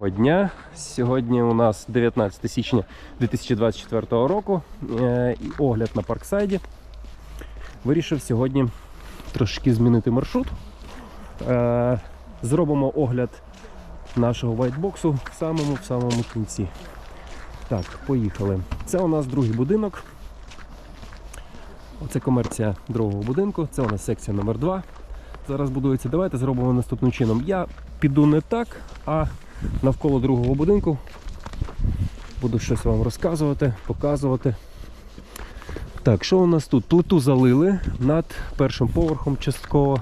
Дня. Сьогодні у нас 19 січня 2024 року е, і огляд на парксайді. Вирішив сьогодні трошки змінити маршрут. Е, Зробимо огляд нашого вайтбоксу в самому в самому кінці. Так, поїхали. Це у нас другий будинок. Оце комерція другого будинку. Це у нас секція номер 2 Зараз будується. Давайте зробимо наступним чином. Я піду не так, а навколо другого будинку. Буду щось вам розказувати, показувати. Так, що у нас тут? Плиту залили над першим поверхом частково.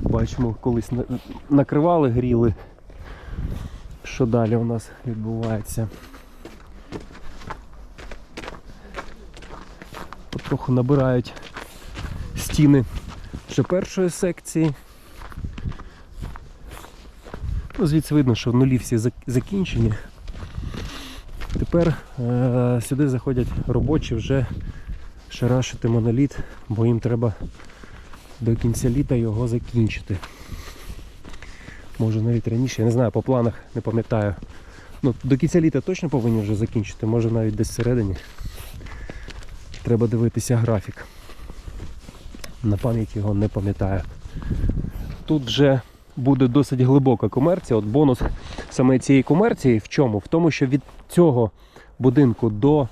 Бачимо, колись накривали, гріли. Що далі у нас відбувається? Потроху набирають стіни ще першої секції. Ну, звідси видно, що нулі всі закінчені. Тепер е- сюди заходять робочі вже шарашити моноліт, бо їм треба до кінця літа його закінчити. Може навіть раніше, я не знаю, по планах не пам'ятаю. Ну, до кінця літа точно повинні вже закінчити, може навіть десь всередині. Треба дивитися графік. На пам'ять його не пам'ятаю. Тут вже буде досить глибока комерція. От бонус саме цієї комерції в чому? В тому, що від цього будинку до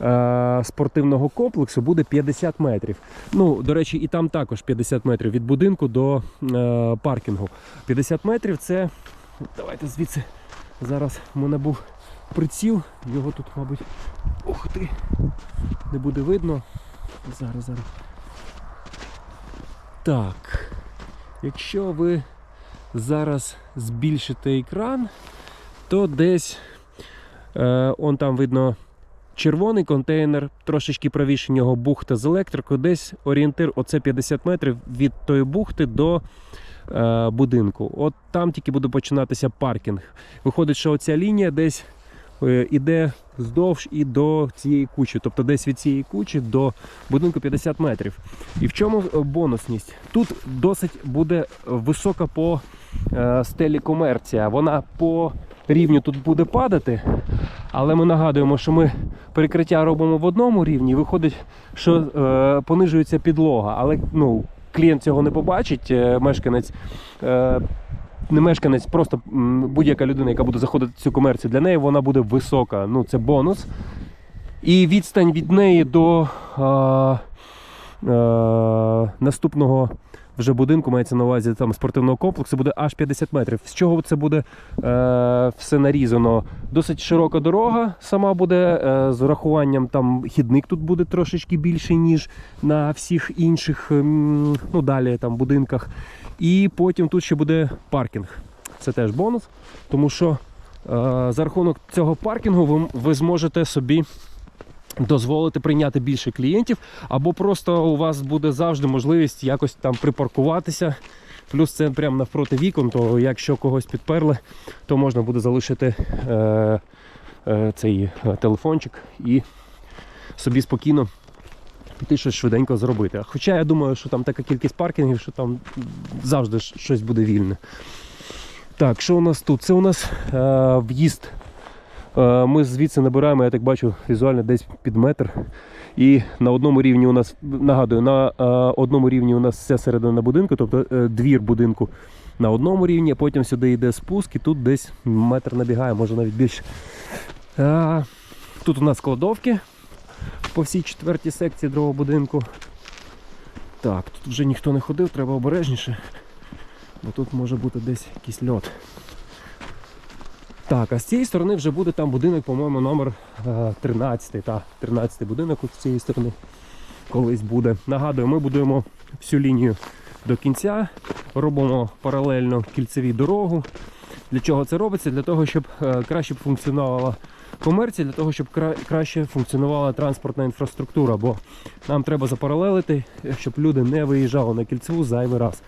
е, спортивного комплексу буде 50 метрів. Ну, до речі, і там також 50 метрів від будинку до е, паркінгу. 50 метрів це. Давайте звідси. Зараз в мене був приціл, його тут, мабуть, ух ти, не буде видно. Зараз, зараз. Так. Якщо ви зараз збільшити екран, то десь е, он там видно червоний контейнер, трошечки правіше нього бухта з електрикою, десь орієнтир, оце 50 метрів від тої бухти до е, будинку. От там тільки буде починатися паркінг. Виходить, що оця лінія десь іде вздовж і до цієї кучі. Тобто десь від цієї кучі до будинку 50 метрів. І в чому е, бонусність? Тут досить буде висока по е, стелі комерція. Вона по рівню тут буде падати, але ми нагадуємо, що ми перекриття робимо в одному рівні. Виходить, що е, понижується підлога, але ну, клієнт цього не побачить, е, мешканець. Е, не мешканець, просто будь-яка людина, яка буде заходити в цю комерцію, для неї вона буде висока. Ну, це бонус. І відстань від неї до а, а, наступного вже будинку, мається на увазі там спортивного комплексу, буде аж 50 метрів. З чого це буде е, все нарізано? Досить широка дорога сама буде е, з урахуванням там хідник тут буде трошечки більший, ніж на всіх інших ну, далі там будинках. І потім тут ще буде паркінг. Це теж бонус, тому що е, за рахунок цього паркінгу ви, ви зможете собі дозволити прийняти більше клієнтів, або просто у вас буде завжди можливість якось там припаркуватися. Плюс це прямо навпроти вікон, то якщо когось підперли, то можна буде залишити е, е, цей е, телефончик і собі спокійно піти щось швиденько зробити. Хоча я думаю, що там така кількість паркінгів, що там завжди щось буде вільне. Так, що у нас тут? Це у нас е, в'їзд. Е, ми звідси набираємо, я так бачу, візуально десь під метр. І на одному рівні у нас, нагадую, на е, одному рівні у нас вся середина будинку, тобто е, двір будинку на одному рівні, а потім сюди йде спуск, і тут десь метр набігає, може навіть більше. Тут у нас кладовки по всій четвертій секції другого будинку. Так, тут вже ніхто не ходив, треба обережніше, бо тут може бути десь якийсь льот. Так, а з цієї сторони вже буде там будинок, по-моєму, номер е, 13. Та, 13 будинок з цієї сторони колись буде. Нагадую, ми будуємо всю лінію до кінця, робимо паралельно кільцеві дорогу. Для чого це робиться? Для того, щоб е, краще функціонувала комерція, для того, щоб краще функціонувала транспортна інфраструктура, бо нам треба запаралелити, щоб люди не виїжджали на кільцеву зайвий раз.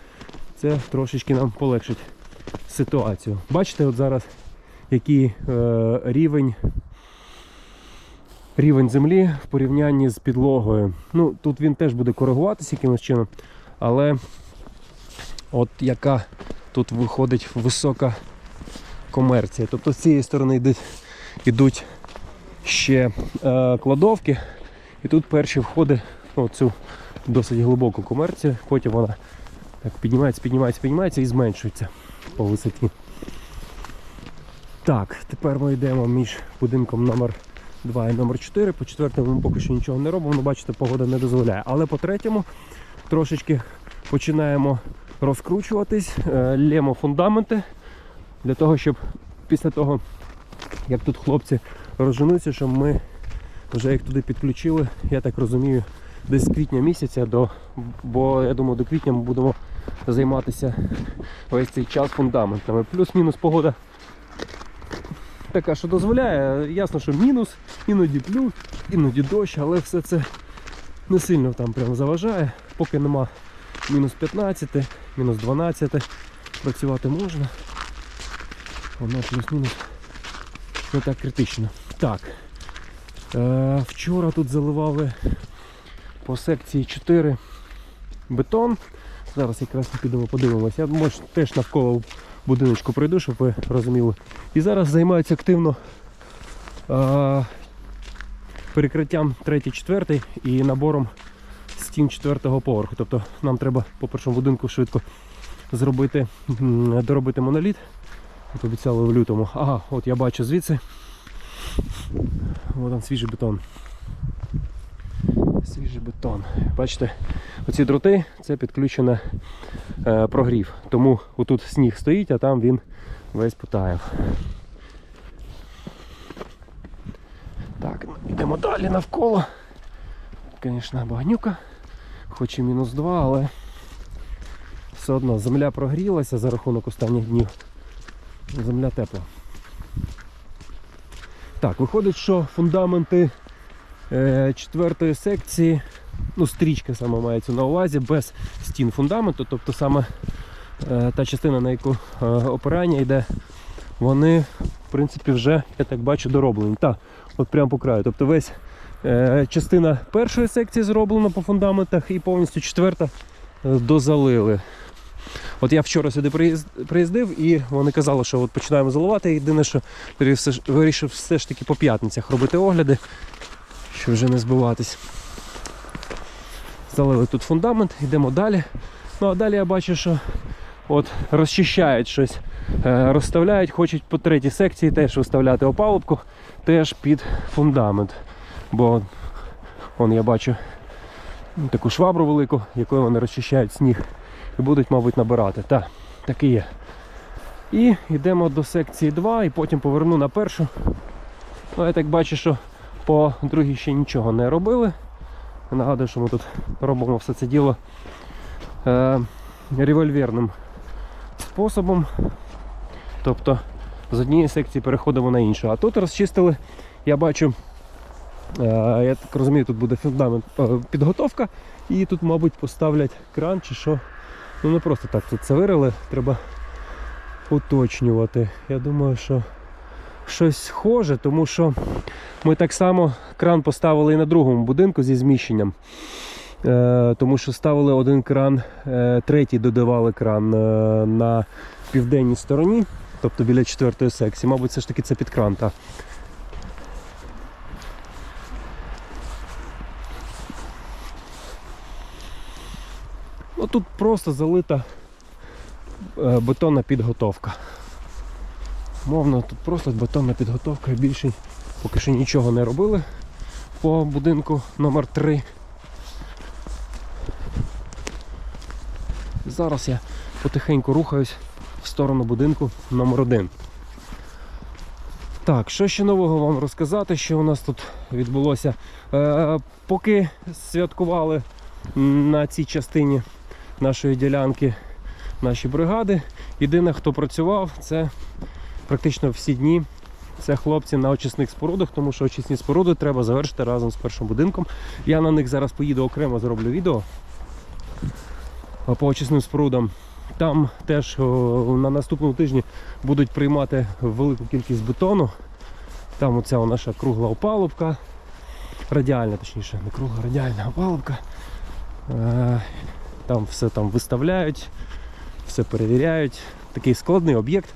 Це трошечки нам полегшить ситуацію. Бачите, от зараз який е, рівень, рівень землі в порівнянні з підлогою. Ну, тут він теж буде коригуватися якимось чином, але от яка тут виходить висока комерція. Тобто з цієї сторони йдуть, йдуть ще е, кладовки, і тут перші входи в цю досить глибоку комерцію, потім вона так піднімається, піднімається, піднімається і зменшується по висоті. Так, тепер ми йдемо між будинком номер 2 і номер 4. По четвертому ми поки що нічого не робимо, ну бачите, погода не дозволяє. Але по третьому трошечки починаємо розкручуватись, е, лємо фундаменти для того, щоб після того, як тут хлопці розженуться, щоб ми вже їх туди підключили, я так розумію, десь з квітня місяця, до, бо я думаю, до квітня ми будемо займатися весь цей час фундаментами. Плюс-мінус погода така, що дозволяє. Ясно, що мінус, іноді плюс, іноді дощ, але все це не сильно там прям заважає. Поки нема мінус 15, мінус 12, працювати можна. Воно плюс-мінус не так критично. Так. Е, вчора тут заливали по секції 4 бетон. Зараз якраз підемо подивимося. Я може теж навколо будиночку пройду, щоб ви розуміли. І зараз займаються активно е, перекриттям 3-4 і набором стін 4 поверху. Тобто нам треба по першому будинку швидко зробити, доробити моноліт. Як обіцяли в лютому. Ага, от я бачу звідси. Ось там свіжий бетон. Свіжий бетон. Бачите, оці дроти це підключене е, прогрів. Тому отут сніг стоїть, а там він весь потаяв. Так, йдемо далі навколо. Звісно, багнюка, хоч і мінус 2, але все одно земля прогрілася за рахунок останніх днів. Земля тепла. Так, виходить, що фундаменти четвертої секції, ну, стрічка саме мається на увазі, без стін фундаменту, тобто саме е, та частина, на яку е, опирання йде, вони, в принципі, вже, я так бачу, дороблені. Так, от прямо по краю. Тобто весь е, частина першої секції зроблена по фундаментах і повністю четверта е, дозалили. От я вчора сюди приїздив і вони казали, що от починаємо заливати. Єдине, що вирішив все ж таки по п'ятницях робити огляди, щоб вже не збиватись. Залили тут фундамент, йдемо далі. Ну а далі я бачу, що от розчищають щось, е, розставляють, хочуть по третій секції теж виставляти опалубку, теж під фундамент. Бо он я бачу таку швабру велику, якою вони розчищають сніг і будуть, мабуть, набирати. Так, так і є. І йдемо до секції 2 і потім поверну на першу. Ну, я так бачу, що по другій ще нічого не робили. Нагадую, що ми тут робимо все це діло е, револьверним способом. Тобто з однієї секції переходимо на іншу. А тут розчистили, я бачу, е, я так розумію, тут буде фундамент е, підготовка, і тут, мабуть, поставлять кран чи що. Ну не просто так тут це вирили, треба уточнювати. Я думаю, що щось схоже, тому що ми так само кран поставили і на другому будинку зі зміщенням. Е, тому що ставили один кран, е, третій додавали кран е, на південній стороні, тобто біля четвертої секції. Мабуть, все ж таки це під кран. Та. Ну, тут просто залита бетонна підготовка. Мовно, тут просто бетонна підготовка більше поки що нічого не робили по будинку номер 3 Зараз я потихеньку рухаюсь в сторону будинку номер 1 Так, що ще нового вам розказати, що у нас тут відбулося? Е, поки святкували на цій частині нашої ділянки наші бригади. Єдине, хто працював, це практично всі дні. Це хлопці на очисних спорудах, тому що очисні споруди треба завершити разом з першим будинком. Я на них зараз поїду окремо, зроблю відео по очисним спорудам. Там теж на наступному тижні будуть приймати велику кількість бетону. Там оця наша кругла опалубка, радіальна, точніше, не кругла, радіальна опалубка. Е, Там все там виставляють, все перевіряють. Такий складний об'єкт.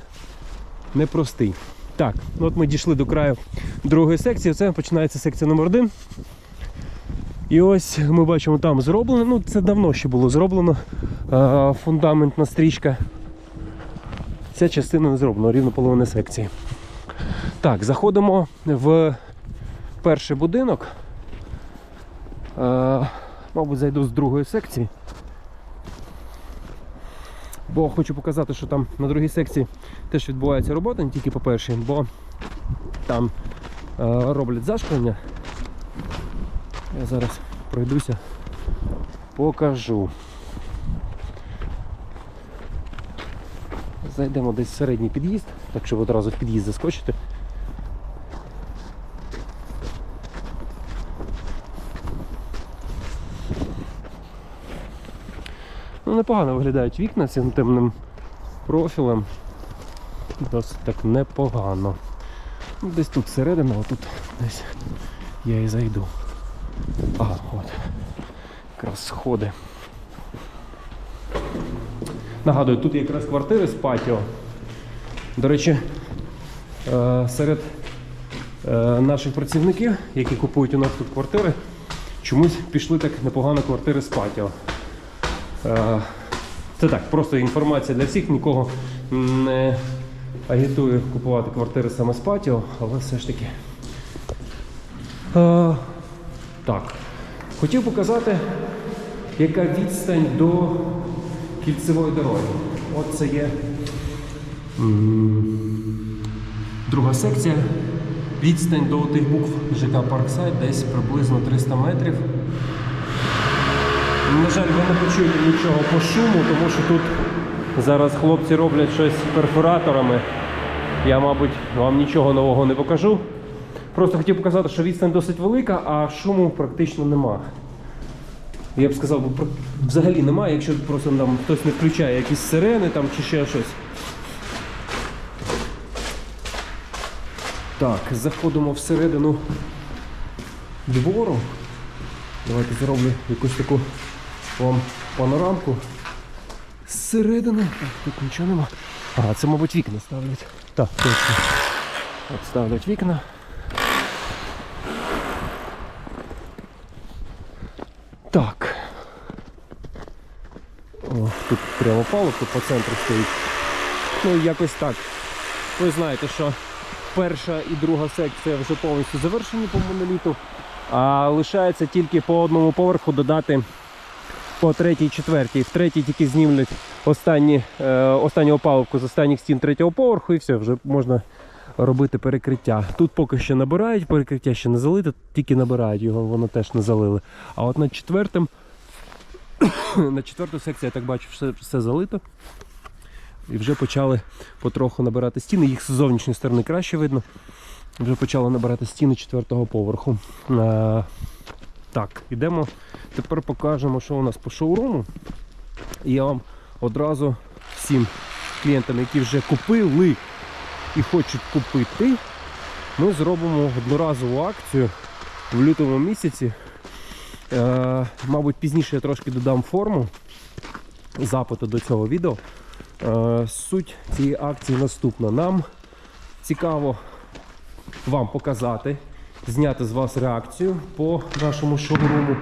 Непростий. Так, ну от ми дійшли до краю другої секції. Це починається секція номер 1 І ось ми бачимо, там зроблено. Ну, це давно ще було зроблено. Фундаментна стрічка. Ця частина не зроблена, рівно половина секції. Так, заходимо в перший будинок. Мабуть, зайду з другої секції. Бо хочу показати, що там на другій секції теж відбувається робота, не тільки по першій, бо там е, роблять зашклення. Я зараз пройдуся, покажу. Зайдемо десь в середній під'їзд, так щоб одразу в під'їзд заскочити. Непогано виглядають вікна цим темним профілем. Досить так непогано. Десь тут середина, отут десь я і зайду. Ага, от. Якраз сходи. Нагадую, тут якраз квартири з патіо. До речі, е, серед е, наших працівників, які купують у нас тут квартири, чомусь пішли так непогано квартири з патіо. Е, Це так, просто інформація для всіх, нікого не агітую купувати квартири саме з патіо, але все ж таки. Е, Так. Хотів показати, яка відстань до кільцевої дороги. От це є друга секція. Відстань до тих букв ЖК Парксайд десь приблизно 300 метрів. На жаль, ви не почуєте нічого по шуму, тому що тут зараз хлопці роблять щось перфораторами. Я, мабуть, вам нічого нового не покажу. Просто хотів показати, що відстань досить велика, а шуму практично нема. Я б сказав, бо взагалі немає, якщо просто там хтось не включає якісь сирени там, чи ще щось. Так, заходимо всередину двору. Давайте зроблю якусь таку вам панорамку. Зсередини. Тут нічого нема. Ага, це, мабуть, вікна ставлять. Так, точно. От ставлять вікна. Так. О, тут прямо палубка по центру стоїть. Ну, якось так. Ви знаєте, що перша і друга секція вже повністю завершені по моноліту, а лишається тільки по одному поверху додати по третій, четвертій. В третій тільки знімлять останні, е, останню опалубку з останніх стін третього поверху і все, вже можна робити перекриття. Тут поки що набирають, перекриття ще не залите, тільки набирають його, воно теж не залили. А от над четвертим, на четверту секцію, я так бачу, все, все залито. І вже почали потроху набирати стіни. Їх з зовнішньої сторони краще видно. Вже почали набирати стіни четвертого поверху. Так, ідемо. Тепер покажемо, що у нас по шоуруму. І я вам одразу всім клієнтам, які вже купили і хочуть купити, ми зробимо одноразову акцію в лютому місяці. Е, мабуть, пізніше я трошки додам форму запиту до цього відео. Е, Суть цієї акції наступна. Нам цікаво вам показати, зняти з вас реакцію по нашому шоуруму.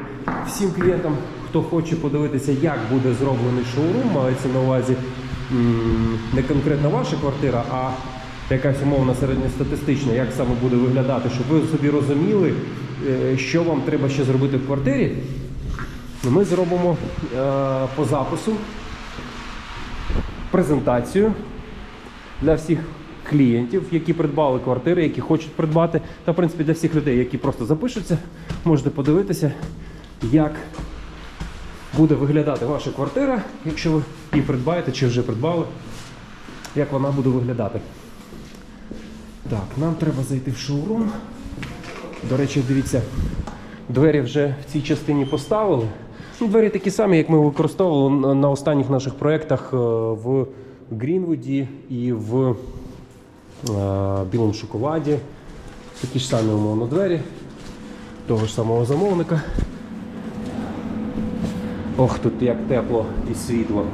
Всім клієнтам, хто хоче подивитися, як буде зроблений шоурум, мається на увазі не конкретно ваша квартира, а якась умовна середньостатистична, як саме буде виглядати, щоб ви собі розуміли, е, що вам треба ще зробити в квартирі. Ми зробимо е, по запису презентацію для всіх клієнтів, які придбали квартири, які хочуть придбати, та в принципі для всіх людей, які просто запишуться, можете подивитися, як буде виглядати ваша квартира, якщо ви її придбаєте чи вже придбали, як вона буде виглядати. Так, нам треба зайти в шоурум. До речі, дивіться, двері вже в цій частині поставили. Ну, Двері такі самі, як ми використовували на- останніх наших проєктах е, в Грінвуді і в Білому шоколаді. Такі ж самі умовно двері того ж самого замовника. Ох, тут як тепло і світло.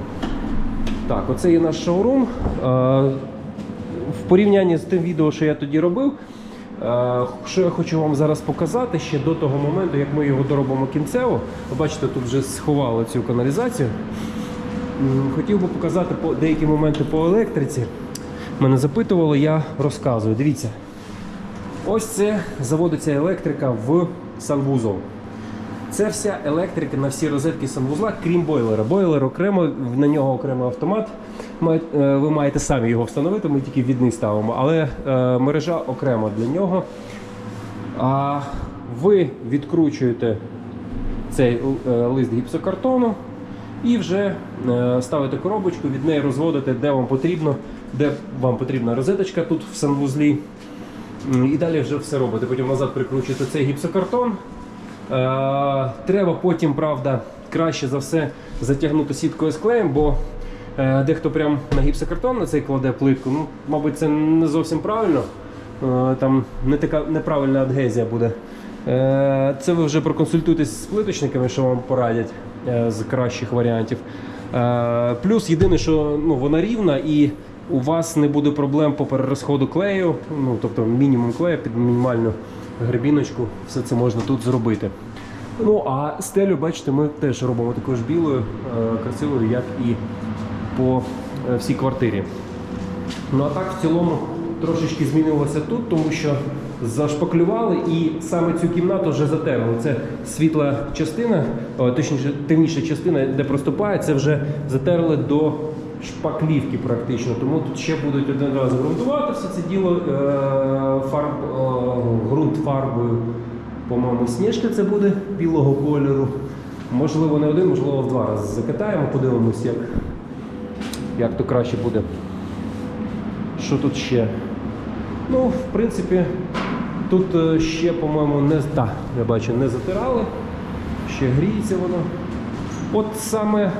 Так, оце є наш шоурум. Е, порівнянні з тим відео, що я тоді робив, е, що я хочу вам зараз показати ще до того моменту, як ми його доробимо кінцево. Ви бачите, тут вже сховали цю каналізацію. Хотів би показати деякі моменти по електриці. Мене запитували, я розказую. Дивіться, ось це заводиться електрика в санвузол. Це вся електрика на всі розетки санвузла, крім бойлера. Бойлер окремо, на нього окремий автомат. Е, Ви маєте самі його встановити, ми тільки відний ставимо, але е, мережа окремо для нього. А ви відкручуєте цей е, лист гіпсокартону і вже е, ставите коробочку, від неї розводите, де вам потрібно, де вам потрібна розеточка тут в санвузлі. І далі вже все робите. Потім назад прикручуєте цей гіпсокартон. Е, Треба потім, правда, краще за все затягнути сіткою з клеєм, бо е, дехто прям на гіпсокартон на цей кладе плитку. Ну, мабуть, це не зовсім правильно. Там не така неправильна адгезія буде. Це ви вже проконсультуйтесь з плиточниками, що вам порадять з кращих варіантів. Е, Плюс єдине, що ну, вона рівна і у вас не буде проблем по перерозходу клею, ну тобто мінімум клею під мінімальну гребіночку, все це можна тут зробити. Ну а стелю, бачите, ми теж робимо такою білою, е, красивою, як і по е, всій квартирі. Ну а так в цілому трошечки змінилося тут, тому що зашпаклювали і саме цю кімнату вже затерли. Це світла частина, о, точніше темніша частина, де проступає, це вже затерли до шпаклівки практично. Тому тут ще будуть один раз ґрунтувати все це діло е, фарб, е, ґрунт фарбою. По-моєму, сніжка це буде білого кольору. Можливо, не один, можливо, в два рази закатаємо, подивимось, як, як то краще буде. Що тут ще? Ну, в принципі, тут е, ще, по-моєму, не да, я бачу, не затирали. Ще гріється воно. От саме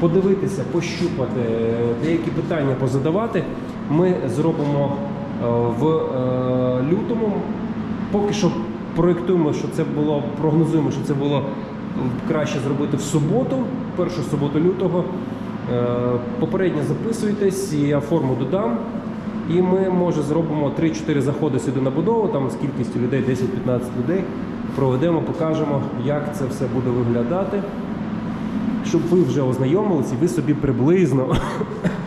подивитися, пощупати, е, деякі питання позадавати. Ми зробимо е, в лютому. Поки що проєктуємо, що це було, прогнозуємо, що це було краще зробити в суботу, першу суботу лютого. Попередньо записуйтесь, я форму додам. І ми, може, зробимо 3-4 заходи сюди на будову, там з кількістю людей 10-15 людей. Проведемо, покажемо, як це все буде виглядати. Щоб ви вже ознайомилися і ви собі приблизно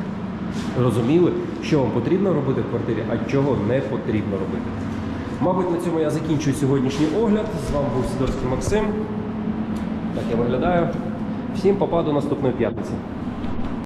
розуміли, що вам потрібно робити в квартирі, а чого не потрібно робити. Мабуть, на цьому я закінчую сьогоднішній огляд. З вами був Сидорський Максим. Так я виглядаю. Всім попа до наступної п'ятниці.